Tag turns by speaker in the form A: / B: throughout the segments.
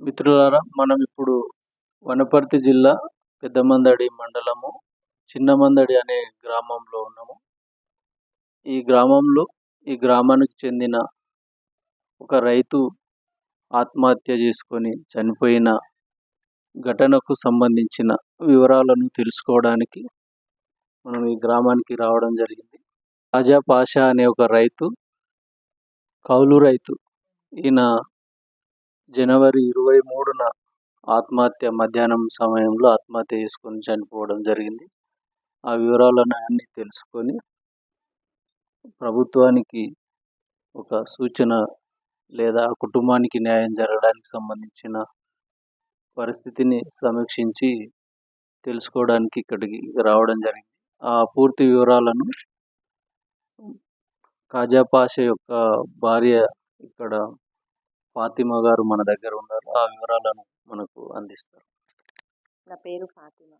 A: మిత్రులారా మనం ఇప్పుడు వనపర్తి జిల్లా పెద్దమందడి మండలము చిన్నమందడి అనే గ్రామంలో ఉన్నాము. ఈ గ్రామంలో ఈ గ్రామానికి చెందిన ఒక రైతు ఆత్మహత్య చేసుకొని చనిపోయిన ఘటనకు సంబంధించిన వివరాలను తెలుసుకోవడానికి మనం ఈ గ్రామానికి రావడం జరిగింది. రాజా పాషా అనే ఒక రైతు కౌలు రైతు ఈయన జనవరి ఇరవై మూడున ఆత్మహత్య మధ్యాహ్నం సమయంలో ఆత్మహత్య చేసుకొని చనిపోవడం జరిగింది. ఆ వివరాలను అన్నీ తెలుసుకొని ప్రభుత్వానికి ఒక సూచన లేదా ఆ కుటుంబానికి న్యాయం జరగడానికి సంబంధించిన పరిస్థితిని సమీక్షించి తెలుసుకోవడానికి ఇక్కడికి రావడం జరిగింది. ఆ పూర్తి వివరాలను కాజా పాష యొక్క భార్య ఇక్కడ ఫాతిమా గారు మన దగ్గర ఉన్నారు ఆ వివరాలను మనకు అందిస్తారు.
B: నా పేరు ఫాతిమా.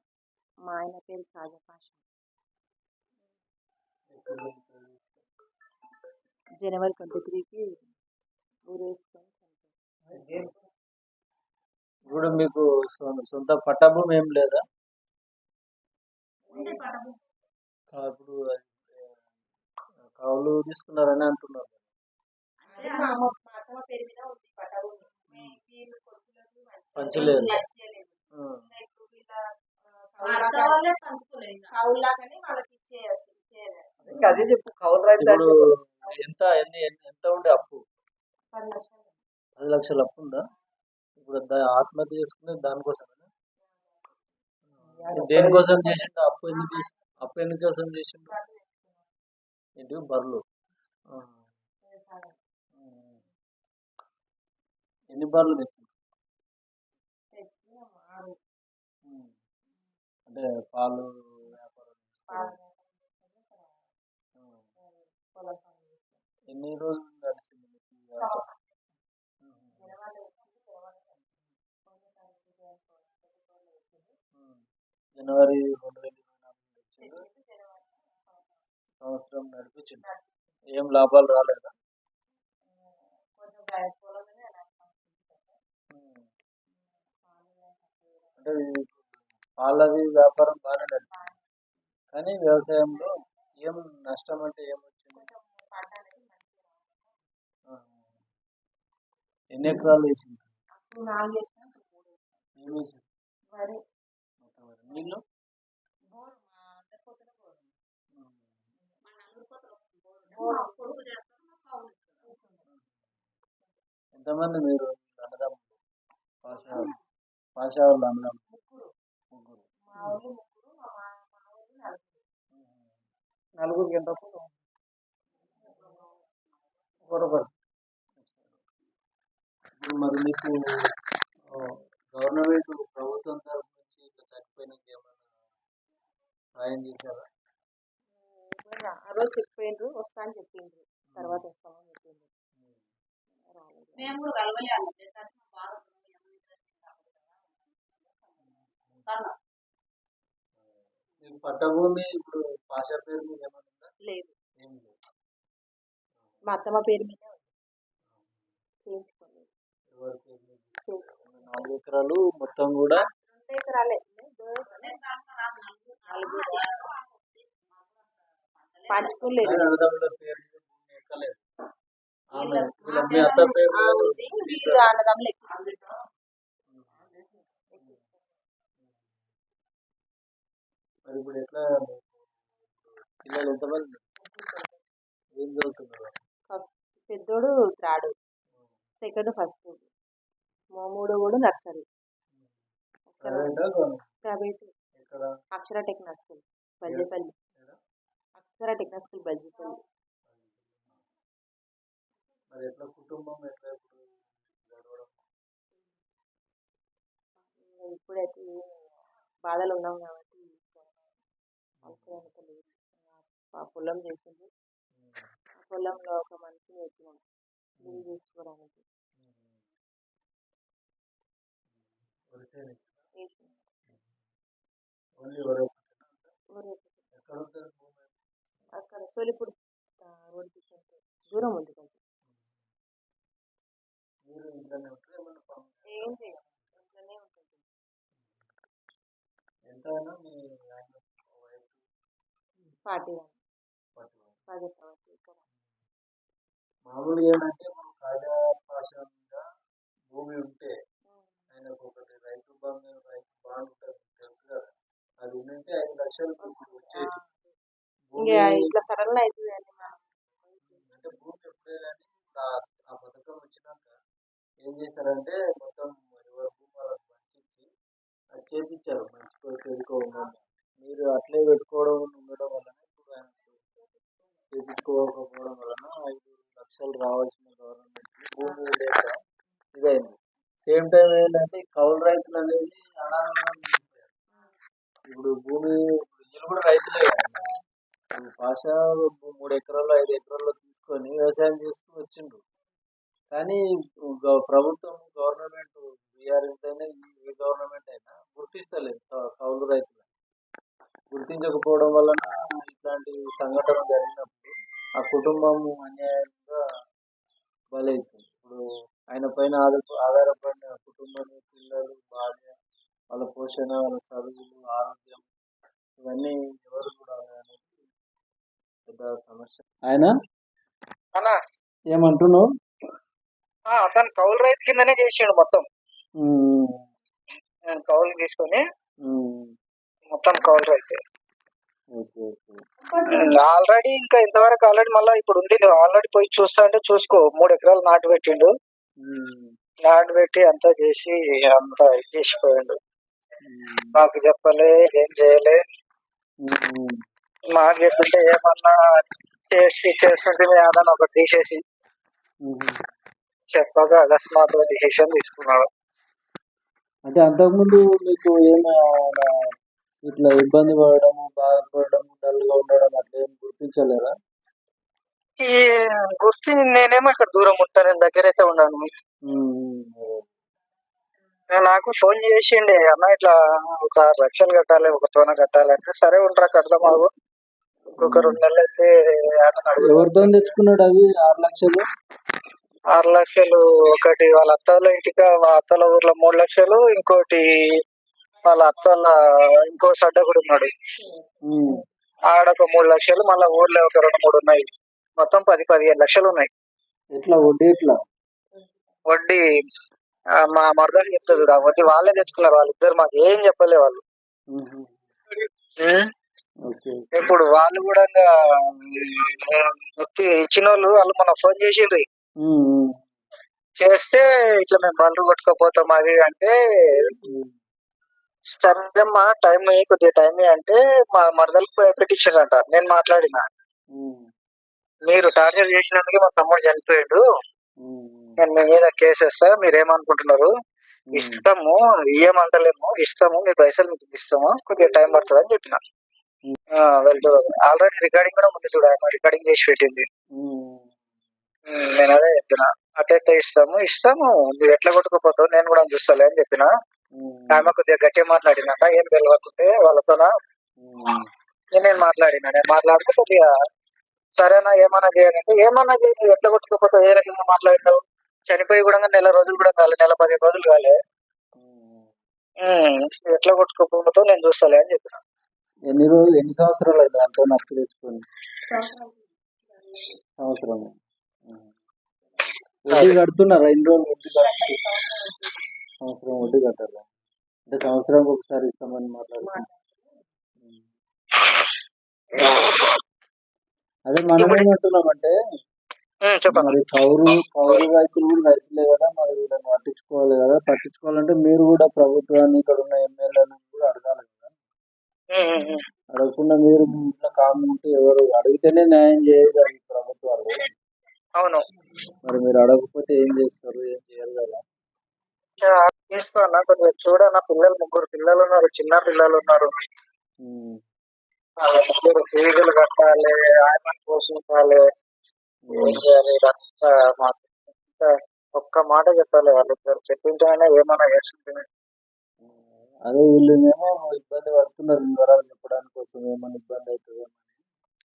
B: మా ఆయన పేరు పాషా జనవరి ట్వంటీ త్రీకి.
A: ఇప్పుడు మీకు సొంత పట్టభూమి ఏం లేదా? ఇప్పుడు కౌలు తీసుకున్నారని అంటున్నారు
B: అంటే మా అమ్మ మా అత్తమ్మ పేరు మీద ఉంది పట్టభూమి వీళ్ళు కొడుకులకు
A: పంచలేదు.
B: నచ్చలేదు.
A: ఆ,
B: ఇంకా ఇప్పుడు వీళ్ళ, ఆ, కౌలులాగానే వాళ్ళకి ఇచ్చేయాలి ఇచ్చేయాలి.
C: ఇంకా. అదే చెప్పు కౌలు రైతు
A: ఎంత ఎన్ని ఎంత ఉండే అప్పు?
B: పది లక్షలు.
A: అప్పు ఉందా? ఇప్పుడు ఆత్మహత్య చేసుకునేది దానికోసమేనా? దేనికోసం చేసిండు? అప్పు ఎందుకు అప్పు ఎందుకోసం చేసిండు? ఏంటి బర్రెలు. ఎన్ని బర్రెలు అంటే పాలు వ్యాపారం. ఎన్ని రోజులు నడిచింది.
B: జనవరి
A: రెండు వేల ఇరవై సంవత్సరం నడిపించిండు ఏం లాభాలు రాలేదా. అంటే వాళ్ళది వ్యాపారం బాగానే నడిచింది. కానీ వ్యవసాయంలో ఏం నష్టం అంటే ఏమొచ్చింది ఎన్ని ఎకరాలు వేసింది ఏం నీళ్ళు? ఎంతమంది మీరు అన్నదమ్ములు? పాషా పాషా వాళ్ళు అన్నదమ్ములు
B: ముగ్గురు
A: ముగ్గురు
B: మా ఊళ్ళు ముగ్గురు మా మా మా ఊళ్ళు నలుగురు
C: నలుగురికి ఎంత
A: మరి మీకు గవర్నమెంట్ ప్రభుత్వం తరఫు నుంచి ఇట్లా చనిపోయినాక ఏమైనా సాయం చేశారా?
B: ఆ రోజు చెప్పిపోయిండ్రు వస్తా అని చెప్పిండ్రు. తర్వాత వస్తామని చెప్పిండ్రు.
D: మేము కూడా కలవలే అన్న చేసాక బాగా
A: మీకు పట్టభూమి ఇప్పుడు పాషా పేరు మీద ఏమైనా ఉందా?
B: లేదు.
A: ఏం లేదు.
B: మా అత్తమ్మ పేరు మీద. చేయించుకోలేదు.
A: ఎవరి పేరు మీద?
B: చేయించుకోలేదు.
A: నాలుగు ఎకరాలు మొత్తం కూడా?
B: రెండు ఎకరాలే. పంచుకోలేదు
A: ఆయన అన్నదమ్ముల పేరు మీద భూమి ఎక్కలేదు ఆమె వీళ్ళ మీ అత్త పేరు మీద
B: ఉంది. వీళ్ళు అన్నదమ్ములు ఎక్కించుకుంటారు.
A: మరి ఇప్పుడు ఎట్లా పిల్లలు ఎంతమంది? ఏం చదువుతున్నారు?
B: ఫస్ట్ పెద్దోడు థర్డ్ సెకండ్ ఫస్ట్. మా మూడో కూడా nursery. Akshara techno school Baljepalli? Akshara techno school Baljepalli
A: మరి ఎట్లా కుటుంబం ఎట్లా ఇప్పుడు గడవడం?
B: ఇప్పుడైతే బాధలు ఉన్నాం కాబట్టి అనుకునేంత లేదు ఆ పొలం చేసింది. ఆ పొలంలో ఒక మనిషిని పెట్టినాం
A: నీళ్ళు తీసుకోవడానికి
B: అక్కడ సోలిపూడి రోడ్ తీసుకుంటే దూరం ఉంది కొంచెం. ఏం
C: చేయాలి
B: ఇంట్లోనే
C: ఉంటుంది
B: ఎంతైనా తర్వాత ఇక్కడ
C: మామూలుగా ఏంటంటే మనం కాజా పాషంగా భూమి ఉంటే ఆయనకు ఒకటి రైతు బంధు రైతు బాండ్ ఉంటుంది తెలుసు కదా. అది ఉంటే ఐదు లక్షలు వచ్చేది.
B: ఇట్లా సడన్ అవుతుంది
C: అంటే భూమి ఎప్పుడే కానీ ఆ పథకం వచ్చినాక ఏం చేశారంటే మొత్తం ఎవరి భూమి వాళ్ళకి పంచించి అది చేపించారు. మంచికో చెడుకో ఉండండి మీరు అట్లే పెట్టుకోవడం ఉండడం ఆయనకు చేపించుకోకపోవడం వలన ఐదు లక్షలు రావాల్సిన గవర్నమెంట్ భూమి లేక ఇదైంది. సేమ్ టైం ఏంటంటే కౌలు రైతులు అనేది అనాథంగా ఇప్పుడు భూమి ఇప్పుడు కూడా రైతులే భాష మూడు ఎకరాలు ఐదు ఎకరాల్లో తీసుకొని వ్యవసాయం చేస్తూ వచ్చిండ్రు. కానీ ప్రభుత్వం గవర్నమెంట్ బీఆర్ఎస్ అయినా ఏ గవర్నమెంట్ అయినా గుర్తిస్తలేదు కౌలు రైతులు గుర్తించకపోవడం వలన ఇట్లాంటి సంఘటన కుటుంబం అన్యాయంగా బలవుతుంది ఇప్పుడు ఆయన పైన ఆధార ఆధారపడిన కుటుంబం పిల్లలు భార్య వాళ్ళ పోషణ వాళ్ళ చదువులు ఆరోగ్యం ఇవన్నీ ఎవరు కూడా అనేది పెద్ద సమస్య.
A: ఆయన?
C: అన్నా.
A: ఏమంటున్నావు?
C: అతను కౌలు రైతు కిందనే చేసిండు మొత్తం. కౌలు తీసుకొని మొత్తం కౌలు రైతు. ఆల్రెడీ ఇంకా ఇంతవరకు ఆల్రెడీ మళ్ళీ ఇప్పుడు ఉంది. నువ్వు ఆల్రెడీ పోయి చూస్తా అంటే చూసుకో. మూడు ఎకరాలు నాటు పెట్టిండు. నాటు పెట్టి అంతా చేసి అంతా ఇది చేసిపోయిండు. మాకు చెప్పలే ఏం చేయలే. మాకు చెప్తుంటే ఏమన్నా చేసి చేస్తుంటే మీ ఏదన్నా ఒకటి తీసేసి. చెప్పగా అకస్మాత్ డిసిషన్ తీసుకున్నాడు.
A: అంటే అంతకుముందు మీకు ఏమైనా ఇట్లా ఇబ్బంది పడడము బాధపడడం డల్గా ఉండడం అట్లా ఏం గుర్తించలేదా?
C: ఈ గుర్తి నేనేమో ఇక్కడ దూరం ఉంటాను నేను దగ్గర అయితే ఉన్నాను నాకు ఫోన్ చేసిండే అన్న ఇట్లా ఒక ఆరు లక్షలు కట్టాలి ఒక తోన కట్టాలి అంటే సరే ఉండరా కడదాం మాకు ఇంకొక రెండు నెలలు అయితే.
A: ఎవరితో తెచ్చుకున్నాడు అవి ఆరు లక్షలు?
C: ఆరు లక్షలు ఒకటి వాళ్ళ అత్తల ఇంటికి వాళ్ళ అత్తల ఊర్లో మూడు లక్షలు ఇంకోటి వాళ్ళ అత్తల ఇంకో సడ్డ కూడా ఉన్నాడు. ఆడ ఒక మూడు లక్షలు మళ్ళీ ఊర్లో ఒక రెండు మూడు ఉన్నాయి. మొత్తం పది పదిహేను లక్షలు ఉన్నాయి.
A: ఎట్లా వడ్డీ ఎట్లా?
C: వడ్డీ మా మరదలు చెప్తుంది చూడు ఆ వడ్డీ వాళ్ళే తెచ్చుకున్నారు వాళ్ళిద్దరు మాకు ఏం చెప్పలే వాళ్ళు. ఇప్పుడు వాళ్ళు కూడా ఇచ్చిన వాళ్ళు వాళ్ళు మన ఫోన్ చేసిండ్రు. చేస్తే ఇట్లా మేము బండ్లు కొట్టుకోపోతాం అది అంటే
A: ఉమ్,
C: సరేమ్మా టైం కొద్దిగా టైం అంటే మా మరదలకు పెట్టించారంట. నేను మాట్లాడిన. మీరు టార్చర్ చేసినందుకే మా తమ్ముడు చనిపోయాడు. నేను మీ మీద కేసు వేస్తా మీరేమనుకుంటున్నారు? ఇస్తాము ఇయ్యమంటలేము ఇస్తాము మీ పైసలు మీకు ఇస్తాము కొద్దిగా టైం పడుతుంది అని చెప్పిన. వెళ్తూ ఆల్రెడీ రికార్డింగ్ కూడా ఉంది చూడ రికార్డింగ్ చేసి పెట్టింది. నేను అదే చెప్పిన. అటెట్ ఇస్తాము ఇస్తాము నువ్వు ఎట్లా కొట్టుకుపోతావు నేను కూడా చూస్తాలే అని చెప్పిన. ఆమె కొద్దిగా గట్టిగా మాట్లాడినాక ఏం తెలియకుంటే వాళ్ళతోన
A: ఉమ్,
C: నేను మాట్లాడిన నేను మాట్లాడితే కొద్దిగా సరేనా ఏమన్నా చేయాలంటే ఏమన్నా చేయి నువ్వు ఎట్లా కొట్టుకుపోతావు ఏ రకంగా మాట్లాడినావు? చనిపోయి కూడా నెల రోజులు కూడా కాలే నెల పదిహేను రోజులు కాలే. ఎట్లా కొట్టుకుపోతావు నేను చూస్తాలే అని చెప్పిన.
A: ఎన్ని రోజులు ఎన్ని సంవత్సరాలు అయితే అంత నప్పు తెచ్చుకొని సంవత్సరం. వడ్డీ కడుతున్నారా? ఎన్ని రోజులు వడ్డీ సంవత్సరం వడ్డీ కట్టారా అంటే సంవత్సరానికి ఒకసారి ఇస్తామని మాట్లాడుతున్నాం. అదే మనం ఏమంటున్నామంటే మరి కౌరు కౌరు రైతులు కూడా రైతులే కదా మరి వీళ్ళని పట్టించుకోవాలి కదా. పట్టించుకోవాలంటే మీరు కూడా ప్రభుత్వాన్ని ఇక్కడ ఉన్న ఎమ్మెల్యేలను కూడా అడగాలి కదా. అడగకుండా మీరు ఇట్లా కాము ఉంటే ఎవరు అడిగితేనే న్యాయం చేయగలరు ప్రభుత్వాలు.
C: అవును.
A: మరి మీరు అడగకపోతే ఏం చేస్తారు? ఏం చేయరు కదా.
C: ఆ, తీసుకో అన్న కొద్దిగా చూడన్న పిల్లలు ముగ్గురు పిల్లలు ఉన్నారు చిన్న పిల్లలు ఉన్నారు. వాళ్ళ ముగ్గురు ఫీజులు కట్టాలి ఆయన పోషించాలి ఏం చేయాలి ఇదంతా మాకు ఇంకా ఒక్క మాట చెప్పాలి వాళ్ళిద్దరు చెప్పింటేనే ఏమన్నా చేస్తుంటే.
A: అదే వీళ్ళేమో ఇబ్బంది పడుతున్నారు వివరాలు చెప్పడానికి కోసం ఏమైనా ఇబ్బంది అవుతుంది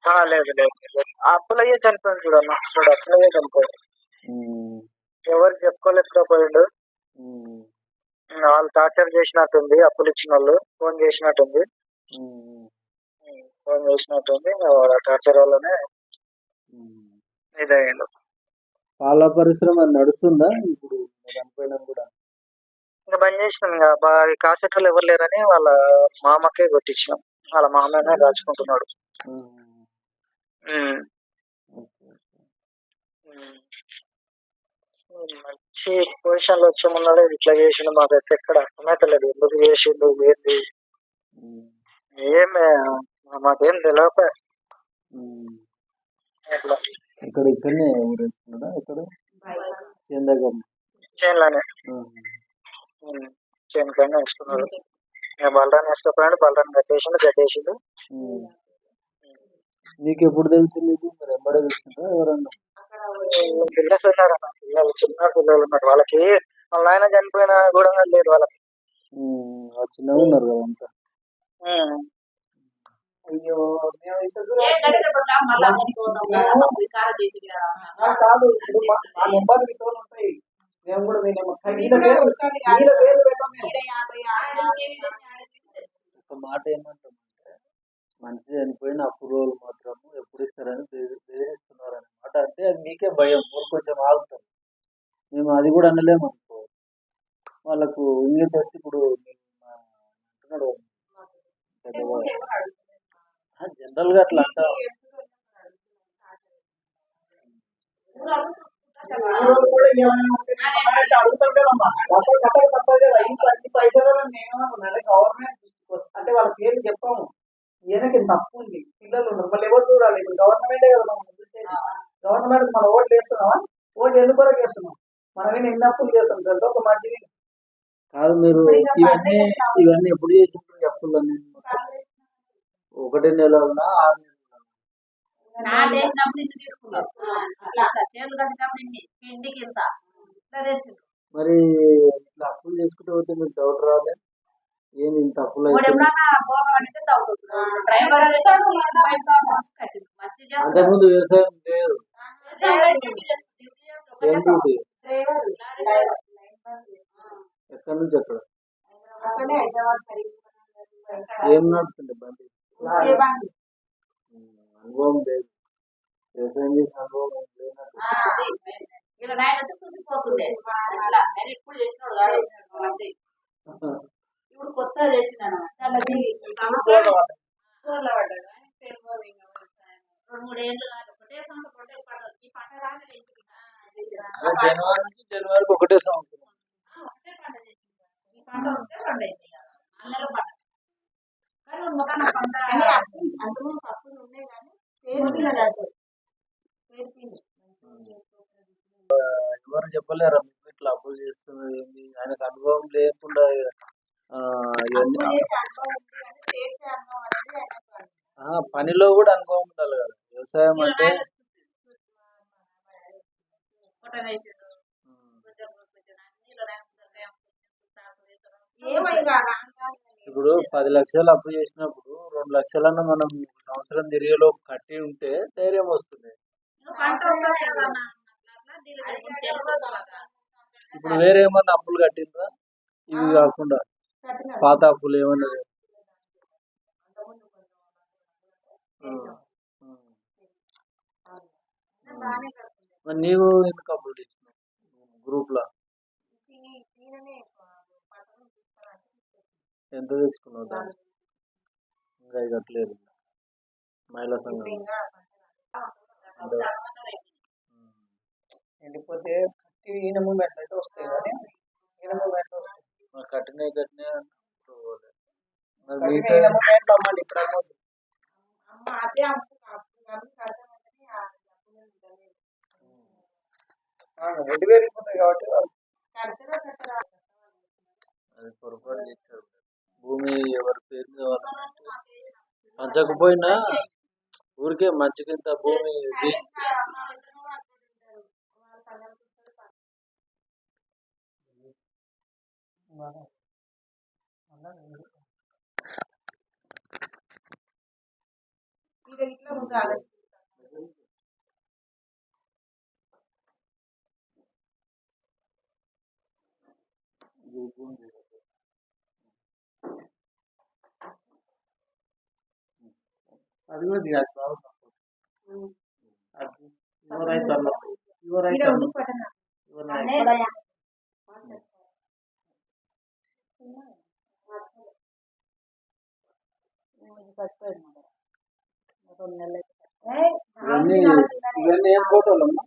C: ఆ, లేదు లేదు అప్పులయ్యే చనిపోయింది చూడన్న. చూడు అప్పులయ్యే చనిపోయాడు ఎవరు చెప్పుకోలేకపోయిండు.
E: వాళ్ళు టార్చర్ చేసినట్టుంది అప్పులు ఇచ్చిన వాళ్ళు ఫోన్ చేసినట్టుంది. ఫోన్ చేసినట్టుంది వాళ్ళ టార్చర్ వల్లనే. ఇదయ్యిండు.
A: పాల పరిశ్రమ నడుస్తుందా? ఇప్పుడు చనిపోయినా కూడా.
E: ఇంకా బంద్ చేసినాం ఇంకా. బా- కాసేటోళ్ళు ఎవరు లేరని వాళ్ళ మామకే కొట్టించినాం. వాళ్ళ మామనే దాచుకుంటున్నాడు. మంచి పొజిషన్లో వచ్చే ముందడే ఇట్లా చేసిండు మాకైతే ఎక్కడ అర్థమైతలేదు ఎందుకు చేసిండు ఏంది? ఏమే మాకేం తెలియక
A: ఇక్కడ ఇక్కడనే ఊరేసుకున్నాడా? ఇక్కడ చేను దగ్గర
E: చేనులోనే.
A: ఉమ్,
E: చేను కన్నా వేసుకున్నాడు. ఇక బలరాన్ని వేసుకపోయాడు బలరాన్ని కట్టేసిండు కట్టేసిండు.
A: నీకు ఎప్పుడు తెలిసింది మరి ఎంబడే తెలిసిందా ఎవరన్నా?
E: పిల్లలు ఉన్నారు పిల్లలు చిన్న పిల్లలు ఉన్నారు వాళ్ళకి వాళ్ళ ఆయన చనిపోయినా కూడా లేదు వాళ్ళకి.
A: చిన్నగా ఉన్నారు కదా అంతా.
E: అయ్యో
D: కదా.
E: ఇప్పుడు మా నెంబర్ మీతో ఉంటాయి. మేము కూడా మీ
A: ఒక మాట ఏమంటామంటే మంచి చనిపోయిన అప్రూవల్ మాత్రం ఎప్పుడు ఇస్తారని మాట్లాడితే అంటే అది మీకే భయం ఊరు కొంచెం మేము అది కూడా అనలేము అనుకో. వాళ్ళకు ఇంగ్లీష్ వచ్చి ఇప్పుడు అంటున్నాడు జనరల్గా అట్లా అంటా
E: కూడా అంటే వాళ్ళ పేరు చెప్పాము. ఈయనకి తప్పు ఉంది. పిల్లలు ఉన్నారు మళ్ళీ ఎవరు చూడాలి? ఇప్పుడు గవర్నమెంటే కదా గవర్నమెంట్ మనం ఓట్లు వేస్తున్నామా? ఓట్లు ఎందుకు వరకు వేస్తున్నాం? మనమే ఎన్ని అప్పులు చేస్తాం కదా ఒక మంచి
A: కాదు మీరు ఇవన్నీ ఇవన్నీ ఎప్పుడు చేసింటారు అప్పులన్నీ మొత్తం ఒకటి నెలలున్నా ఆరు
D: చేసినప్పుడు
A: మరి ఇట్లా అప్పులు చేసుకుంటూ పోతే మీకు డౌట్ రాలే? ఏంది ఇంత అప్పులు అంతకుముందు వ్యవసాయం లేదు. ఏం డ్యూటీ? ఎక్కడి నుంచి ఎక్కడ? ఏం నడుస్తుంది బండి? అనుభవం లేదు. వ్యవసాయం చేసిన అనుభవం లేనట్టు.
D: ఇప్పుడు కొత్తగా చేసినాను దానికి. రెండు మూడు ఏళ్ళు ఒకటే సంవత్సరం ఒకటే పంట ఈ పంట రాగానే ఇంటికి
A: అదే జనవరి నుంచి జనవరికి ఒకటే సంవత్సరం.
D: ఒకటే పంట చేసిండు ఈ పంట ఉంటే రెండు అయింది కదా. అన్నెల పంట. కానీ మొన్న పంట
B: అందులో తప్పులు ఉన్నాయి కానీ పేరు పిల్లలు అంటారు పేరు పిల్లలు
A: ఎవరు చెప్పలేరా? మీకు ఇట్లా అప్పులు చేస్తున్నది ఏంది? ఆయనకు అనుభవం లేకుండా పనిలో కూడా అనుభవం ఉండాలి కదా. వ్యవసాయం అంటే ఇప్పుడు పది లక్షలు అప్పు చేసినప్పుడు రెండు లక్షలన్నా మనం సంవత్సరం తిరిగేలోపు కట్టి ఉంటే ధైర్యం వస్తుంది. ఇప్పుడు వేరే ఏమన్నా అప్పులు కట్టిందా ఇవి కాకుండా.
B: కట్టిన
A: పాత అప్పులు ఏమన్నా మరి నీవు ఎందుకు అప్పులు చేసినావు
B: గ్రూప్లో
A: ఎంత తీసుకున్నావు దాన్ని? ఇంకా కట్టలేదు మహిళా సంఘం.
E: ఎండిపోతే మూమెంట్ అయితే వస్తాయి కానీ ఈయన మూమెంట్ వస్తాయి.
A: మరి కట్టినవి కట్టినవి అంటే పోలే. మరి
E: కట్టిన
A: మిగతా
E: ఈయన మూమెంట్ అమ్మండి ఇప్పుడు అమ్మొద్దు
B: అమ్మ అదే
E: రెండు వేలు కాబట్టి
A: పొరపాటు చేశారు. భూమి ఎవరి పేరు మీద వాళ్ళకంటే పంచకపోయినా ఊరికే మంచికింత భూమి తీసి
B: ఇది ఇట్లా ఉండాలి
A: భూమి జీరో అది కూడా అది బాగా ఇవన్నీ ఇవన్నీ ఏం ఫోటోలు అమ్మా?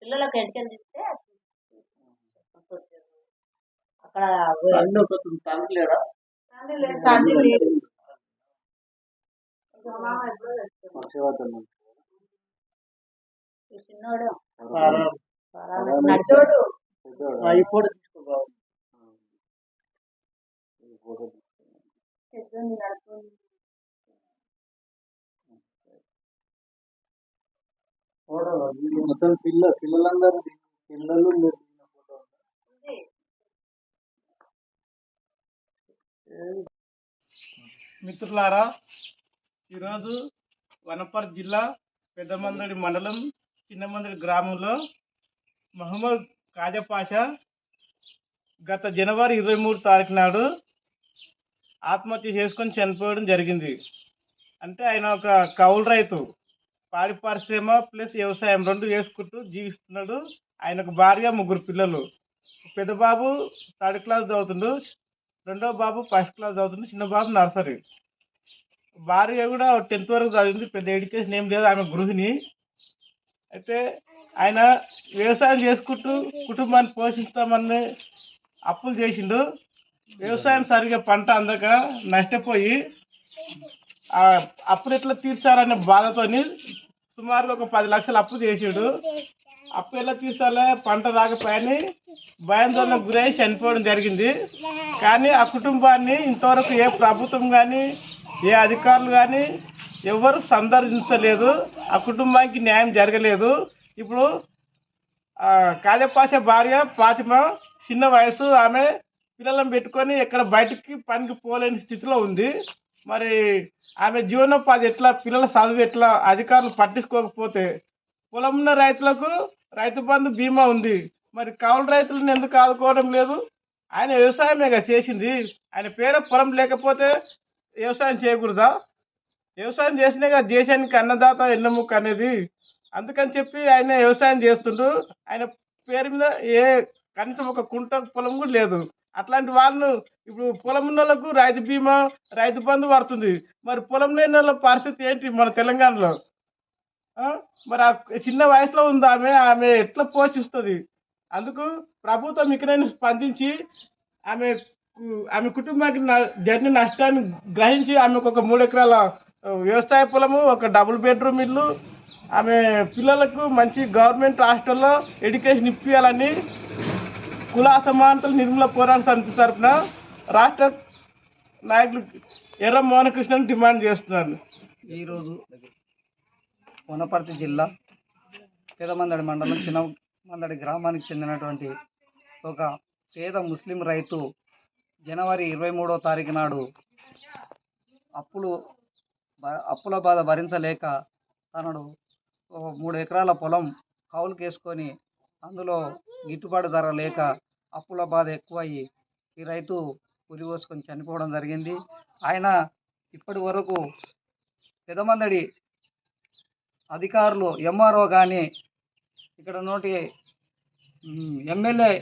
D: పిల్లలకు తీస్తే అక్కడ
A: తండ్రి లేడా?
B: తండ్రి లేడు.
A: పక్షవాతం
D: చిన్నోడు
A: మొత్తం పిల్ల పిల్లలందరూ పిల్లలు మీరు?
F: మిత్రులారా ఈరోజు వనపర్తి జిల్లా పెద్దమందడి మండలం చిన్నమందడి గ్రామంలో మహమ్మద్ కాజాపాషా గత జనవరి ఇరవై మూడు తారీఖు నాడు ఆత్మహత్య చేసుకొని చనిపోవడం జరిగింది. అంటే ఆయన ఒక కౌలు రైతు. పాడి పరిశ్రమ ప్లస్ వ్యవసాయం రెండు చేసుకుంటూ జీవిస్తున్నాడు. ఆయనకు భార్య ముగ్గురు పిల్లలు. పెద్ద బాబు థర్డ్ క్లాస్ చదువుతుండు. రెండో బాబు ఫస్ట్ క్లాస్ చదువుతుండు. చిన్న బాబు నర్సరీ. భార్య కూడా టెన్త్ వరకు చదివింది పెద్ద ఎడ్యుకేషన్ ఏం లేదు ఆమె గృహిణి. అయితే ఆయన వ్యవసాయం చేసుకుంటూ కుటుంబాన్ని పోషిస్తామని అప్పులు చేసిండు. వ్యవసాయం సరిగా పంట అందక నష్టపోయి ఆ అప్పులు ఎట్లా తీర్చారనే బాధతోని సుమారుగా ఒక పది లక్షలు అప్పు చేసాడు. అప్పు ఎలా తీర్చాలే? పంట రాకపోయాని భయంతో గురై చనిపోవడం జరిగింది. కానీ ఆ కుటుంబాన్ని ఇంతవరకు ఏ ప్రభుత్వం కానీ ఏ అధికారులు కానీ ఎవరు సందర్శించలేదు ఆ కుటుంబానికి న్యాయం జరగలేదు. ఇప్పుడు కాజపాసే భార్య పాతిమ చిన్న వయసు ఆమె పిల్లలను పెట్టుకొని ఇక్కడ బయటికి పనికి పోలేని స్థితిలో ఉంది. మరి ఆమె జీవనోపాధి ఎట్లా పిల్లల చదువు ఎట్లా అధికారులు పట్టించుకోకపోతే పొలం ఉన్న రైతులకు రైతు బంధు బీమా ఉంది. మరి కౌలు రైతులను ఎందుకు ఆదుకోవడం లేదు? ఆయన వ్యవసాయమే చేసింది. ఆయన పేరు పొలం లేకపోతే వ్యవసాయం చేయకూడదా? వ్యవసాయం చేసినా దేశానికి అన్నదాత ఎన్నముక్క అనేది. అందుకని చెప్పి ఆయన వ్యవసాయం చేస్తుండ్రు ఆయన పేరు మీద ఏ కనీసం ఒక కుంట పొలం కూడా లేదు. అట్లాంటి వాళ్ళను ఇప్పుడు పొలం ఉన్న వాళ్ళకు రైతు బీమా రైతు బంధు పడుతుంది. మరి పొలం లేని వాళ్ళ పరిస్థితి ఏంటి మన తెలంగాణలో? మరి ఆ చిన్న వయసులో ఉంది ఆమె? ఆమె ఎట్లా పోషిస్తుంది? అందుకు ప్రభుత్వం ఇకనైనా స్పందించి ఆమె ఆమె కుటుంబానికి న- జరిగిన నష్టాన్ని గ్రహించి ఆమెకు ఒక మూడు ఎకరాల వ్యవసాయ పొలము ఒక డబుల్ బెడ్రూమ్ ఇల్లు ఆమె పిల్లలకు మంచి గవర్నమెంట్ హాస్టల్లో ఎడ్యుకేషన్ ఇప్పించాలని కుల అసమానతలు నిర్మూల పోరాట సమితి తరఫున రాష్ట్ర నాయకులు ఎర్ర మోహనకృష్ణన్ డిమాండ్ చేస్తున్నాను
G: ఈరోజు వనపర్తి జిల్లా పెదమందడి మండలం చిన్న మందడి గ్రామానికి చెందినటువంటి ఒక పేద ముస్లిం రైతు జనవరి ఇరవై మూడో తారీఖు నాడు అప్పులు అప్పుల బాధ భరించలేక తనడు మూడు ఎకరాల పొలం కౌలుకేసుకొని అందులో గిట్టుబాటు ధర లేక అప్పుల బాధ ఎక్కువయ్యి ఈ రైతు ఉరివోసుకొని చనిపోవడం జరిగింది. ఆయన ఇప్పటి వరకు పెదమందడి అధికారులు ఎంఆర్ఓ కానీ ఇక్కడ నోటి ఎమ్మెల్యే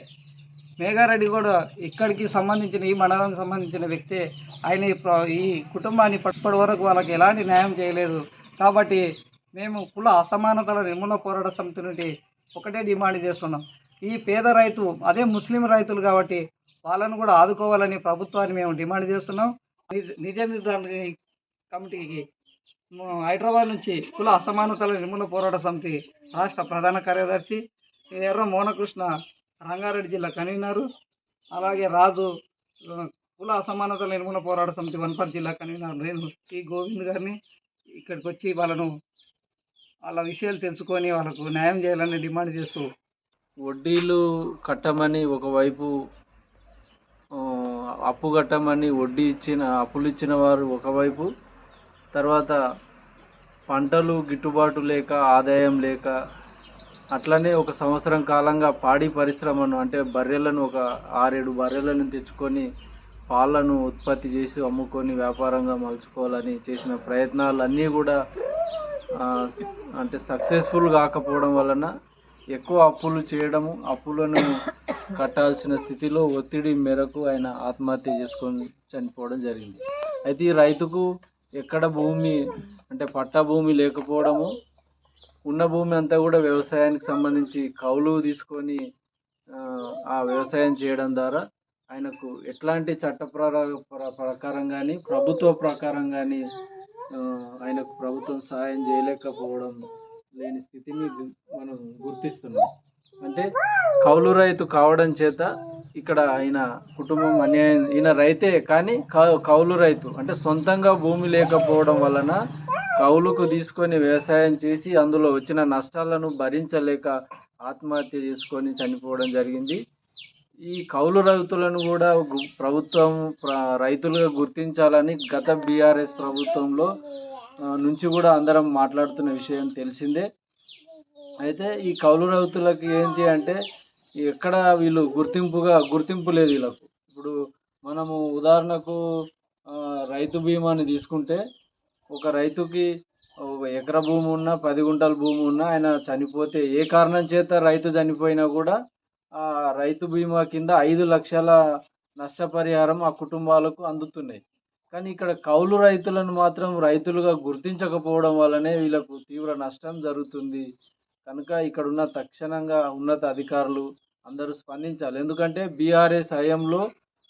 G: మేఘారెడ్డి కూడా ఇక్కడికి సంబంధించిన ఈ మండలానికి సంబంధించిన వ్యక్తే. ఆయన ఈ కుటుంబాన్ని ఇప్పటి వరకు వాళ్ళకి ఎలాంటి న్యాయం చేయలేదు. కాబట్టి మేము కుల అసమానతల నిర్మూలన పోరాట సమితి నుండి ఒకటే డిమాండ్ చేస్తున్నాం. ఈ పేద రైతు అదే ముస్లిం రైతులు కాబట్టి వాళ్ళను కూడా ఆదుకోవాలని ప్రభుత్వాన్ని మేము డిమాండ్ చేస్తున్నాం. నిజ- నిర్ధారణ కమిటీకి హైదరాబాద్ నుంచి కుల అసమానతల నిర్మూలన పోరాట సమితి రాష్ట్ర ప్రధాన కార్యదర్శి ఎర్ర మోనకృష్ణ రంగారెడ్డి జిల్లా కన్వీనరు అలాగే రాజు కుల అసమానతల నిర్మూలన పోరాట సమితి వనపర్తి జిల్లా కన్వీనర్ నేను టి గోవింద్ గారిని ఇక్కడికి వచ్చి వాళ్ళను వాళ్ళ విషయాలు తెలుసుకొని వాళ్ళకు న్యాయం చేయాలని డిమాండ్ చేస్తూ
C: వడ్డీలు కట్టమని ఒకవైపు అప్పు కట్టమని వడ్డీ ఇచ్చిన అప్పులు ఇచ్చిన వారు ఒకవైపు
A: తర్వాత పంటలు గిట్టుబాటు లేక ఆదాయం లేక అట్లనే ఒక సంవత్సరం కాలంగా పాడి పరిశ్రమను అంటే బర్రెలను ఒక ఆరేడు బర్రెలను తెచ్చుకొని పాలను ఉత్పత్తి చేసి అమ్ముకొని వ్యాపారంగా మలుచుకోవాలని చేసిన ప్రయత్నాలన్నీ కూడా అంటే సక్సెస్ఫుల్ కాకపోవడం వలన ఎక్కువ అప్పులు చేయడము అప్పులను కట్టాల్సిన స్థితిలో ఒత్తిడి మేరకు ఆయన ఆత్మహత్య చేసుకొని చనిపోవడం జరిగింది. అయితే ఈ రైతుకు ఎక్కడ భూమి అంటే పట్టా భూమి లేకపోవడము ఉన్న భూమి అంతా కూడా వ్యవసాయానికి సంబంధించి కౌలు తీసుకొని ఆ, వ్యవసాయం చేయడం ద్వారా ఆయనకు ఎట్లాంటి చట్ట ప్ర- ప్రకారం కానీ ప్రభుత్వ ప్రకారం కానీ ఆయనకు ప్రభుత్వం సహాయం చేయలేకపోవడం లేని స్థితిని మనం గుర్తిస్తున్నాం. అంటే కౌలు రైతు కావడం చేత ఇక్కడ ఆయన కుటుంబం అన్యాయం ఈయన రైతే కానీ కౌలు రైతు అంటే సొంతంగా భూమి లేకపోవడం వలన కౌలుకు తీసుకొని వ్యవసాయం చేసి అందులో వచ్చిన నష్టాలను భరించలేక ఆత్మహత్య చేసుకొని చనిపోవడం జరిగింది. ఈ కౌలు రైతులను కూడా ప్రభుత్వం రైతులుగా గుర్తించాలని గత బీఆర్ఎస్ ప్రభుత్వంలో నుంచి కూడా అందరం మాట్లాడుతున్న విషయం తెలిసిందే. అయితే ఈ కౌలు రైతులకు ఏంటి అంటే ఎక్కడ వీళ్ళు గుర్తింపుగా గుర్తింపు లేదు వీళ్ళకు. ఇప్పుడు మనము ఉదాహరణకు రైతు బీమాని తీసుకుంటే ఒక రైతుకి ఒక భూమి ఉన్నా పది గుంటల భూమి ఉన్నా ఆయన చనిపోతే ఏ కారణం చేత రైతు చనిపోయినా కూడా ఆ రైతు బీమా కింద ఐదు లక్షల నష్టపరిహారం ఆ కుటుంబాలకు అందుతున్నాయి. కానీ ఇక్కడ కౌలు రైతులను మాత్రం రైతులుగా గుర్తించకపోవడం వల్లనే వీళ్ళకు తీవ్ర నష్టం జరుగుతుంది. కనుక ఇక్కడ ఉన్న తక్షణంగా ఉన్నత అధికారులు అందరూ స్పందించాలి. ఎందుకంటే బీఆర్ఎస్ హయాంలో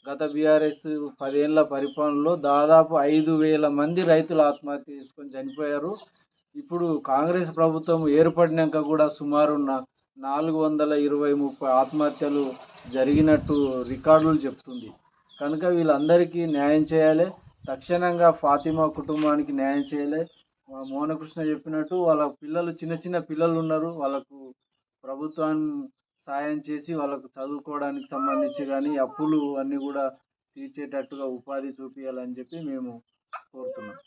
A: గత బీఆర్ఎస్ పదేళ్ళ పరిపాలనలో దాదాపు ఐదు వేల మంది రైతులు ఆత్మహత్య చేసుకొని చనిపోయారు. ఇప్పుడు కాంగ్రెస్ ప్రభుత్వం ఏర్పడినాక కూడా సుమారు నాలుగు వందల ఇరవై ముప్పై ఆత్మహత్యలు జరిగినట్టు రికార్డులు చెప్తుంది. కనుక వీళ్ళందరికీ న్యాయం చేయాలి. తక్షణంగా ఫాతిమా కుటుంబానికి న్యాయం చేయాలి. మోహనకృష్ణ చెప్పినట్టు వాళ్ళ పిల్లలు చిన్న చిన్న పిల్లలు ఉన్నారు. వాళ్ళకు ప్రభుత్వం సాయం చేసి వాళ్ళకు చదువుకోవడానికి సంబంధించి కానీ అప్పులు అన్నీ కూడా తీర్చేటట్టుగా ఉపాధి చూపించాలని చెప్పి మేము కోరుతున్నాం.